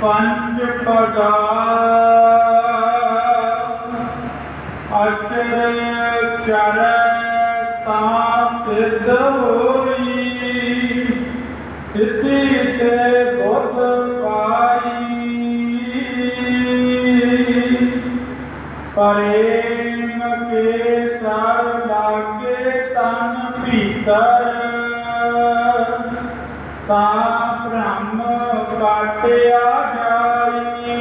ਪੰਜ ਪਦਾ ਅਚਰ ਚਰ ਤਾਂ ਸਿੱਧ ਹੋਈ ਸਿੱਧੀ ਤੇ ਬੁੱਧ ਪਾਈ ਪ੍ਰੇਮ ਕੇ ਸਰ ਲਾਗੇ ਤਨ ਭੀਤਰ ਤਾਂ ਬ੍ਰਹਮ ਕਾਟਿਆ ਜਾਈ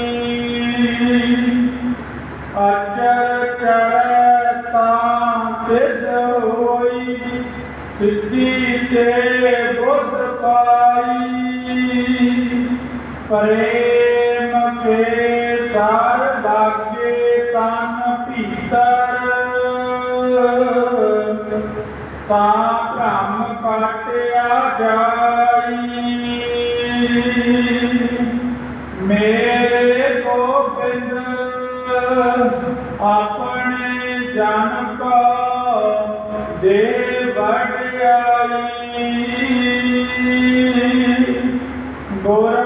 ਅਚਰ ਚੜੈ ਤਾਂ ਸਿਧ ਹੋਈ ਸਿੱਧੀ ਤੇ ਬੁੱਧ ਪਾਈ ਪ੍ਰੇਮ ਕੇ ਸਾਰ ਲਾਗੇ ਤਨ ਭੀਤਰ ਤਾਂ ਦੇ ਵਡਿਆਈ। ਗੁਰਮਤਿ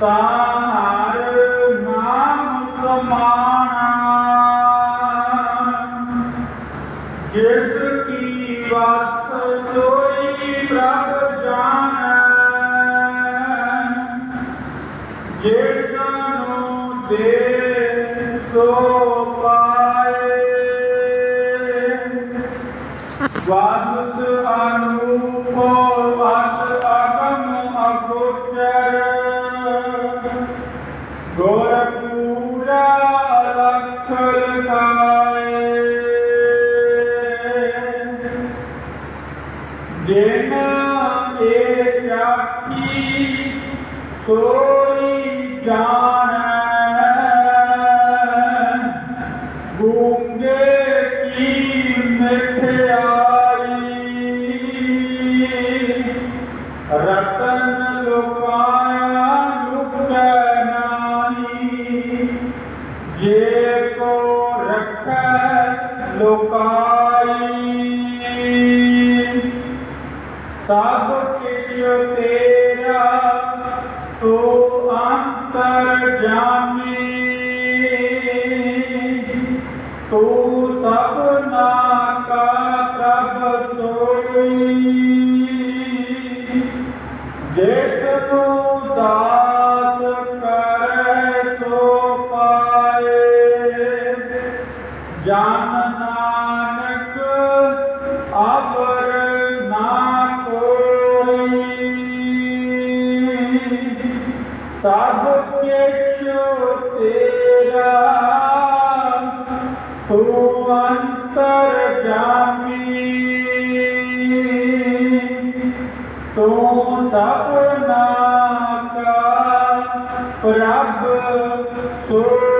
ਤਾਰ ਨਾਮ ਸਮਾਨਾ ਜਿਸ ਕੀ ਵਸ ਸੋਈ ਪ੍ਰਭ ਜਾਣੈ। ਜਿਸ ਨੂੰ ਦੇ ਸੋ ਪਾਏ। ਵਾਸੁਦ ਜਿਨ ਏ ਜਾਤੀ ਸੋਈ ਜਾਣੈ ਗੂੰਗੇ ਕੀ ਮਿਠਾਈ ਰਤਨ ਸਭ ਕਿਛ ਤੇਰਾ ਤੂੰ ਅੰਤਰ ਜਾਮੀ। ਤੂੰ ਸਭ ਕਿਛ ਤੇਰਾ ਤੂੰ ਅੰਤਰ ਜਾਮੀ। ਤੂੰ ਸਭਨਾ ਕਾ ਪ੍ਰਭ ਸੋਈ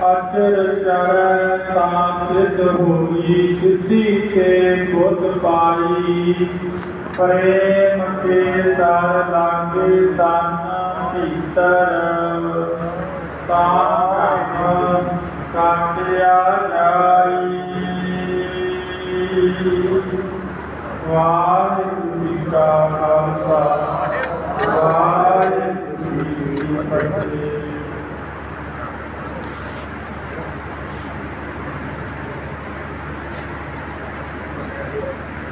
ਅਚਰ ਚਰੈ ਤਾਂ ਸਿਧ ਹੋਈ, ਸਿੱਧੀ ਤੇ ਬੁੱਧ ਪਾਈ। ਪ੍ਰੇਮ ਕੇ ਸਰ ਲਾਗੇ ਤਨ ਭੀਤਰ। ਤਾਂ ਕਾਟਿਆ ਜਾਈ। ਵਾਹਿਗੁਰੂ ਜੀ ਕਾ ਖਾਲਸਾ। ਵਾਹਿਗੁਰੂ